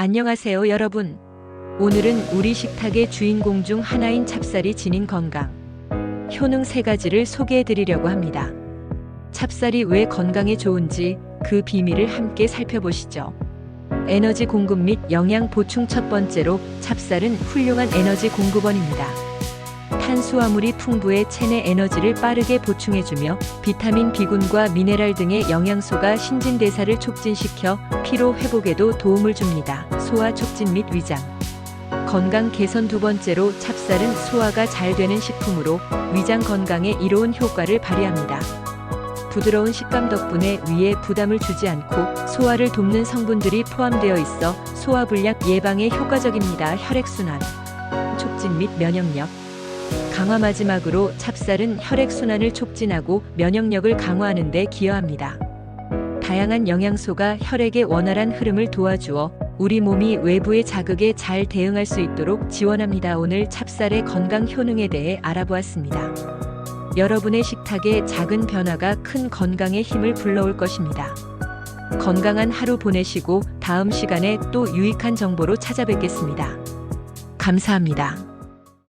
안녕하세요, 여러분. 오늘은 우리 식탁의 주인공 중 하나인 찹쌀이 지닌 건강. 효능 세 가지를 소개해 드리려고 합니다. 찹쌀이 왜 건강에 좋은지 그 비밀을 함께 살펴보시죠. 에너지 공급 및 영양 보충 첫 번째로 찹쌀은 훌륭한 에너지 공급원입니다. 탄수화물이 풍부해 체내 에너지를 빠르게 보충해주며 비타민 B군과 미네랄 등의 영양소가 신진대사를 촉진시켜 피로 회복에도 도움을 줍니다. 소화 촉진 및 위장. 건강 개선 두 번째로 찹쌀은 소화가 잘 되는 식품으로 위장 건강에 이로운 효과를 발휘합니다. 부드러운 식감 덕분에 위에 부담을 주지 않고 소화를 돕는 성분들이 포함되어 있어 소화불량 예방에 효과적입니다. 혈액순환, 촉진 및 면역력. 강화 마지막으로 찹쌀은 혈액순환을 촉진하고 면역력을 강화하는 데 기여합니다. 다양한 영양소가 혈액의 원활한 흐름을 도와주어 우리 몸이 외부의 자극에 잘 대응할 수 있도록 지원합니다. 오늘 찹쌀의 건강 효능에 대해 알아보았습니다. 여러분의 식탁에 작은 변화가 큰 건강의 힘을 불러올 것입니다. 건강한 하루 보내시고 다음 시간에 또 유익한 정보로 찾아뵙겠습니다. 감사합니다.